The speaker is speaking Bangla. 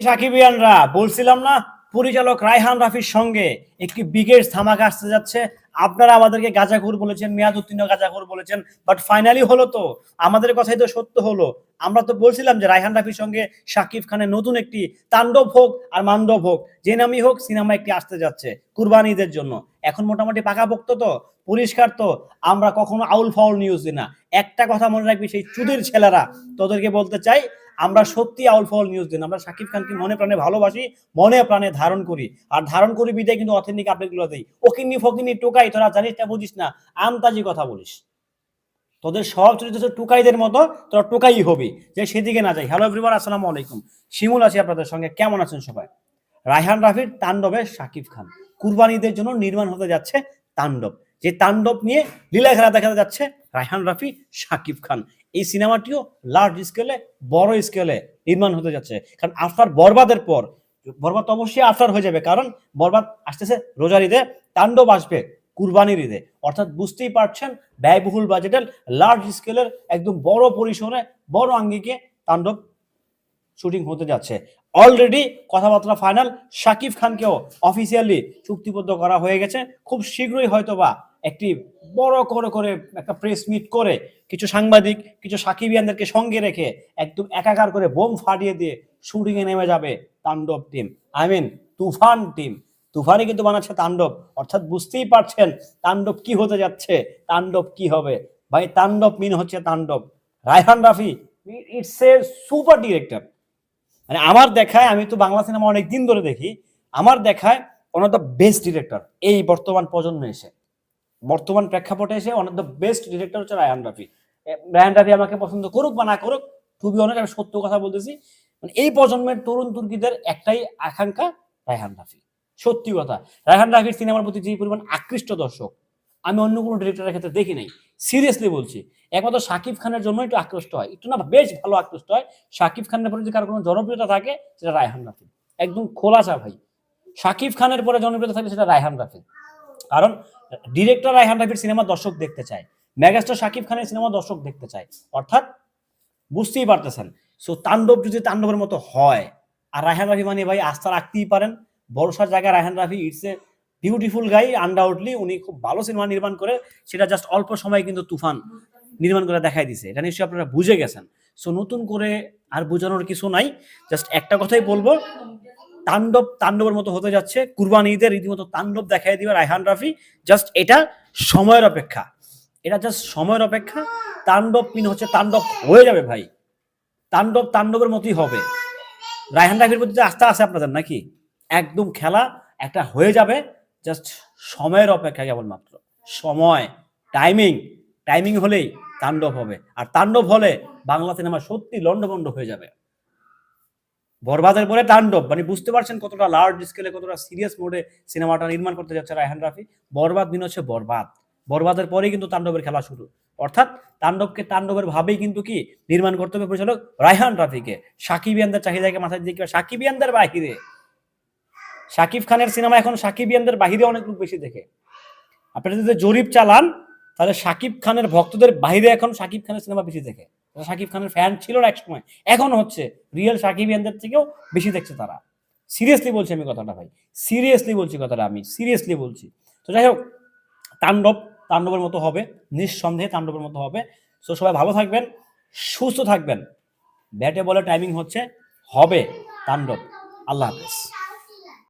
সাকিবিয়ানরা, বলছিলাম না, পরিচালক রায়হান রাফির সঙ্গে একটি বিগের ধামাকা আসতে যাচ্ছে। আপনারা আমাদেরকে গাজাখুর বলেছেন, মেয়াদ উত্তীর্ণ গাজাখুর বলেছেন বাট ফাইনালি হলো তো, আমাদের কথাই তো সত্য হলো। আমরা তো বলছিলাম যে রায়হান রাফির সঙ্গে শাকিব খানের নতুন একটি তাণ্ডব হোক আর মান্ডব হোক, যে নামই হোক সিনেমা একটি আসতে যাচ্ছে কুরবানিদের জন্য। এখন মোটামুটি পাকাপোক্ত তো, পরিষ্কার তো, আমরা কখনো আউল ফাউল নিউজ দিই না। একটা কথা মনে রাখবি, সেই চুদির ছেলেরা, তোদেরকে বলতে চাই আমরা সত্যি আউল ফাউল নিউজ দিন। আমরা শাকিব খানকে মনে প্রাণে ভালোবাসি, মনে প্রাণে ধারণ করি। আর ধারণ করি বিদায় কিন্তু অথেন্টিক আপডেটগুলো দিই ওকিন্নি ফকিনি টোকাই, তোরা জানিস না, বুঝিস না, আমতাজি কথা বলিস। তোদের সব চরিত্র টুকাইদের মতো, তোরা টুকাই হবি। যে সেদিকে না যাই। হ্যালো এভরিওয়ান আসসালামু আলাইকুম। শিমুল আছি আপনাদের সঙ্গে। কেমন আছেন সবাই? রায়হান রাফির তাণ্ডবে শাকিব খান। কুরবানিদের জন্য নির্মাণ হতে যাচ্ছে তাণ্ডব। যে তাণ্ডব নিয়ে লীলা খেলা দেখাতে যাচ্ছে রায়হান রাফি, শাকিব খান। এই সিনেমাটিও লার্জ স্কেলে বড় স্কেলে নির্মাণ হতে যাচ্ছে। কারণ আফটার বরবাদের পর, বরবাদ অবশ্যই আফটার হয়ে যাবে, কারণ বরবাদ আসতেছে রোজার ঈদে, তাণ্ডব আসবে কুরবানির ঈদে। অর্থাৎ বুঝতেই পারছেন, ব্যয়বহুল বাজেটের লার্জ স্কেলের একদম বড় পরিসরে, বড় আঙ্গিকে তাণ্ডব শুটিং হতে যাচ্ছে। অলরেডি কথাবার্তা ফাইনাল শাকিব খানকেও অফিসিয়ালি চুক্তিবদ্ধ করা হয়ে গেছে। খুব শীঘ্রই হয়তোবা একটি বড় করে করে একটা প্রেস মিট করে কিছু সাংবাদিক, কিছু সাকিবিয়ানদেরকে সঙ্গে রেখে একদম একাকার করে বোম ফাটিয়ে দিয়ে শুটিং এ নেমে যাবে তাণ্ডব team I mean Toofan team তুফানই কিন্তু বানাচ্ছে তাণ্ডব। অর্থাৎ বুঝতেই পারছেন তাণ্ডব কি হতে যাচ্ছে, তাণ্ডব কি হবে। ভাই, তাণ্ডব মিন হচ্ছে তাণ্ডব। Raihan Rafi it's a super director মানে আমার দেখায়, আমি তো বাংলা সিনেমা অনেক দিন ধরে দেখি, আমার দেখায় one of the best director এই বর্তমান প্রজন্মে এসে। বর্তমান প্রেক্ষাপটে এসে one of the best director হচ্ছে রায়হান রাফি। রায়হান রাফি আমাকে পছন্দ করুক বা না করুক খুবই অনেক আমি সত্য কথা বলতেছি। মানে এই প্রজন্মের তরুণ তুর্কিদের একটাই আকাঙ্ক্ষা রায়হান রাফি। সত্যি কথা, রায়হান রাফির সিনেমার প্রতি যে পরিমাণ আকৃষ্ট দর্শক, আমি অন্য কোনো ডিরেক্টরের ক্ষেত্রে দেখি নাই। সিরিয়াসলি বলছি, একমাত্র শাকিব খানের জন্য একটু আকৃষ্ট হয়। একটু না, বেশ ভালো আকৃষ্ট হয়। শাকিব খানের পরে যদি কারও কোনো জনপ্রিয়তা থাকে, সেটা রায়হান রাফি একদম খোলাসা ভাই। শাকিব খানের পরে জনপ্রিয়তা থাকলে সেটা রায়হান রাফি কারণ ডিরেক্টর রায়হান রাফির সিনেমা দর্শক দেখতে চায়। মেগাস্টার শাকিব খানের সিনেমা দর্শক দেখতে চায়। অর্থাৎ বুঝতেই পারতেছেন। সো তাণ্ডব যদি তাণ্ডবের মতো হয়, আর রায়হান রাফি মানে ভাই আস্থা রাখতেই পারেন। ভরসার জায়গায় Raihan Rafi it's a beautiful guy undoubtedly উনি খুব ভালো সিনেমা নির্মাণ করে, সেটা জাস্ট অল্প সময়ে কিন্তু তুফান নির্মাণ করে দেখাই দিছে। এটা নিশ্চয়ই আপনারা বুঝে গেছেন। সো নতুন করে আর বোঝানোর কিছু নাই। জাস্ট একটা কথাই বলব তাণ্ডব তাণ্ডবের মতো হতে যাচ্ছে। কুরবানি ঈদের রীতিমতো তাণ্ডব দেখাই দিবে রায়হান রাফি। জাস্ট এটা সময়ের অপেক্ষা। এটা জাস্ট সময়ের অপেক্ষা। তাণ্ডব পিন হচ্ছে তাণ্ডব হয়ে যাবে ভাই। তাণ্ডব তাণ্ডবের মতোই হবে। রায়হান রাফির প্রতি আস্থা আছে আপনাদের নাকি? একদম খেলা একটা হয়ে যাবে। জাস্ট সময়ের অপেক্ষা কেবলমাত্র। সময় টাইমিং টাইমিং হলেই তাণ্ডব হবে। আর তাণ্ডব হলে বাংলা সিনেমা সত্যি লন্ডভন্ড হয়ে যাবে। বরবাদের পরে তাণ্ডব মানে বুঝতে পারছেন কতটা লার্জ স্কেলে কতটা সিরিয়াস মোডে সিনেমাটা নির্মাণ করতে যাচ্ছে রায়হান রাফি। বরবাদ দিন হচ্ছে বরবাদ। বরবাদের পরেই কিন্তু তাণ্ডবের খেলা শুরু। অর্থাৎ তাণ্ডবকে তাণ্ডবের ভাবেই কিন্তু কি নির্মাণ করতে হবে পরিচালক রায়হান রাফিকে। সাকিবিয়ানদের চাহিদাকে মাথায় দিয়ে কিংবা সাকিবিয়ানদের বাহিরে। সাকিব খানের সিনেমা এখন সাকিবিয়ানদের বাহিরে অনেক লোক বেশি দেখে। আপনারা যদি জরিপ চালান, তাহলে সাকিব খানের ভক্তদের বাহিরে এখন সাকিব খানের সিনেমা বেশি দেখে। সাকিব খানের ফ্যান ছিল না একসময়, এখন হচ্ছে। রিয়েল সাকিবিয়ানদের থেকেও বেশি দেখছে তারা। সিরিয়াসলি বলছি আমি কথাটা ভাই। সিরিয়াসলি বলছি কথাটা আমি সিরিয়াসলি বলছি। তো যাই হোক, তাণ্ডব, তাণ্ডবের মতো হবে, নিঃসন্দেহে তাণ্ডবের মতো হবে। সো সবাই ভালো থাকবেন, সুস্থ থাকবেন। ব্যাটে বলে টাইমিং হচ্ছে, হবে তাণ্ডব। আল্লাহ হাফেজ।